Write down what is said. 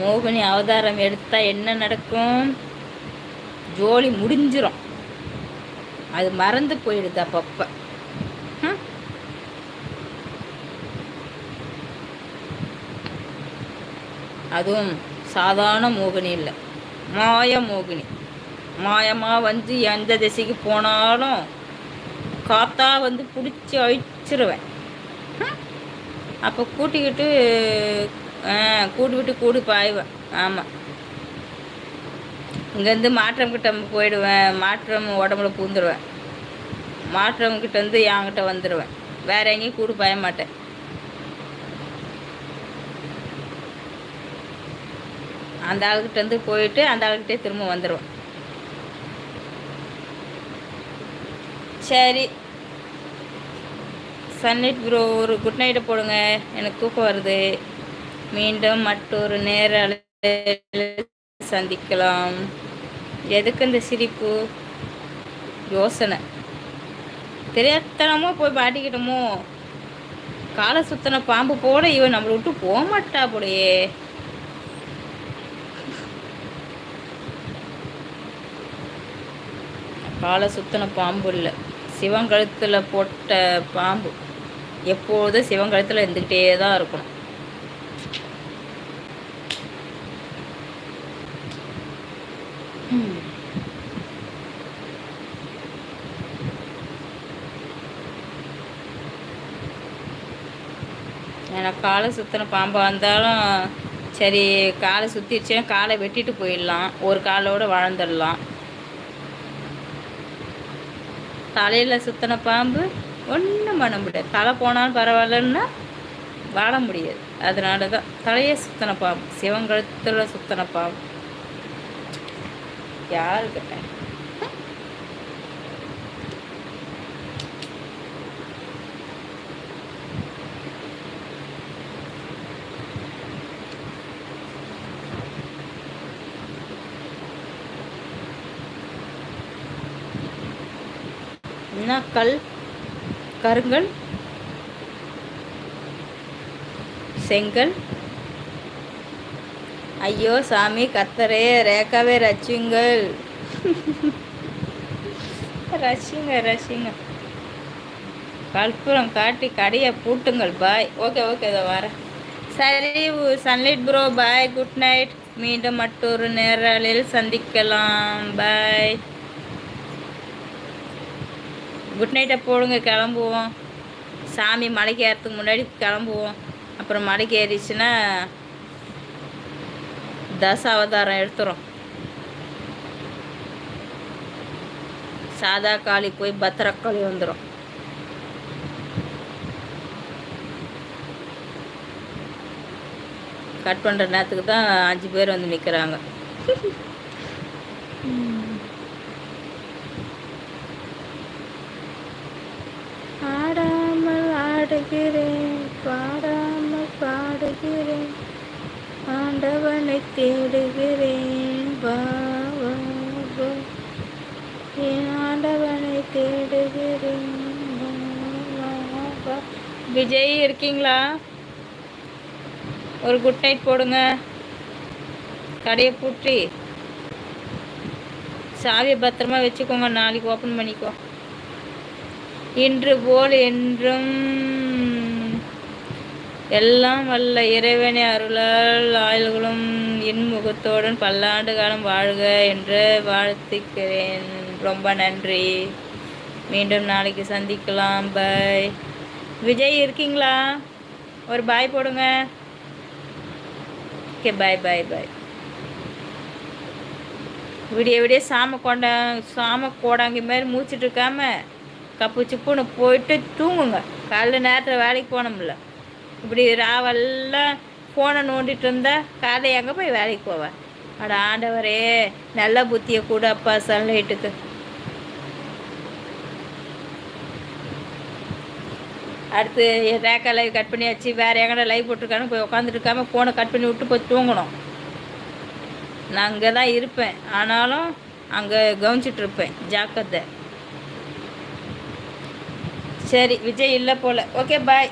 மோகினி அவதாரம் எடுத்தா என்ன நடக்கும்? ஜோலி முடிஞ்சிரும். அது மறந்து போயிடுது அப்பப்போ. அதுவும் சாதாரண மோகினி இல்லை. மாய மோகினி. மாயமாக வந்து எந்த திசைக்கு போனாலும் காத்தா வந்து பிடிச்சி அழிச்சிருவேன். அப்போ கூட்டிக்கிட்டு ஆ, கூடு விட்டு கூடு பாய்வேன் ஆமாம் இங்கேருந்து மாற்றம் கிட்ட போயிடுவேன். மாற்றம் உடம்புல பூந்துடுவேன் மாற்றம் கிட்ட வந்து என்கிட்ட வந்துடுவேன் வேற எங்கேயும் கூடு பாய மாட்டேன். அந்த ஆளுக்கிட்ட வந்து போயிட்டு அந்த ஆளுக்கிட்டே திரும்ப வந்துடுவேன் சரி. சன்லைட் ப்ரோ ஒரு குட் நைட்டை போடுங்க. எனக்கு தூக்கம் வருது. மீண்டும் மற்றொரு நேர சந்திக்கலாம். எதுக்கு இந்த சிரிப்பு? யோசனை. தெரியாதனமோ போய் பாட்டிக்கிட்டோமோ காலை சுத்தின பாம்பு போல இவன் நம்மளை விட்டு போக மாட்டா போலையே. காலை சுத்தின பாம்பு இல்லை. சிவன் கழுத்தில் போட்ட பாம்பு. எப்போதும் சிவன் கழுத்தில் இருந்துக்கிட்டே தான் இருக்கணும். எனக்கு காலை சுற்றின பாம்பு வந்தாலும் சரி காலை சுற்றிடுச்சுன்னா காலை வெட்டிட்டு போயிடலாம். ஒரு காலோட வாழ்ந்துடலாம். தலையில் சுற்றின பாம்பு ஒன்றும் பண்ண முடியாது. தலை போனாலும் பரவாயில்லன்னா வாழ முடியாது. அதனால தான் தலையை சுற்றின பாம்பு சிவங்கழுத்தில் சுற்றின பாம்பு. யாருக்கிட்ட என்ன கல் கருங்கல் செங்கல் ஐயோ சாமி கத்தரே ரேக்காவே ரசிங்கள் ரசிங்க ரசிங்க கற்பூரம் காட்டி கடையை பூட்டுங்கள் பாய் ஓகே ஓகே இதை வரேன். சரி sunlight bro bye good night மீண்டும் மற்றொரு நேரலில் சந்திக்கலாம் பாய் குட் நைட்டை போடுங்க கிளம்புவோம். சாமி மலைக்கு ஏறத்துக்கு முன்னாடி கிளம்புவோம். அப்புறம் மலைக்கு ஏறிச்சுன்னா தச அவதாரம் எடுத்துரும் சாதா காளி போய் பத்திரக்காளி வந்துடும் கட் பண்ணுற நேரத்துக்கு தான் அஞ்சு பேர் வந்து நிற்கிறாங்க ஆடாமல் ஆடுகிறேன் பாடாமல் பாடுகிறேன். ஆண்டவனை தேடுகிறேன். வா என் ஆண்டவனை தேடுகிறேன். விஜய் இருக்கீங்களா? ஒரு குட் நைட் போடுங்க. கடையை பூட்டி. சாவியை பத்திரமா வச்சுக்கோங்க. நாளைக்கு ஓப்பன் பண்ணிக்கோ. இன்று போல் என்றும் எல்லாம் வல்ல இறைவனை அருளால் ஆயுள்களும் இன்முகத்தோடும் பல்லாண்டு காலம் வாழ்க என்று வாழ்த்துக்கிறேன். ரொம்ப நன்றி. மீண்டும் நாளைக்கு சந்திக்கலாம். பாய் விஜய் இருக்கீங்களா? ஒரு பாய் போடுங்க. ஓகே பாய் பாய் பாய் விடிய விடிய சாம கொண்ட சாம கோடாங்கி மாதிரி மூச்சிட்டு இருக்காம கப்பு சிப்புன்னு போயிட்டு தூங்குங்க. காலைல நேரத்தில் வேலைக்கு போனோம்ல. இப்படி ராவெல்லாம் ஃபோனை நோண்டிட்டு இருந்தா காலை எங்கே போய் வேலைக்கு போவேன் அட ஆண்டவரே நல்ல புத்தியை கூட அப்பா சன்லைட்டுக்கு அடுத்து ரேக்கா லைவ் கட் பண்ணியாச்சு. வேறு எங்கடா லைவ் போட்டிருக்கான்னு போய் உட்காந்துட்டு இருக்காம ஃபோனை கட் பண்ணி விட்டு போய் தூங்கணும். நான் அங்கே தான் இருப்பேன். ஆனாலும் அங்கே கவனிச்சிட்டு இருப்பேன் ஜாக்கிரதை. சரி விஜய் இல்லை போல். Okay bye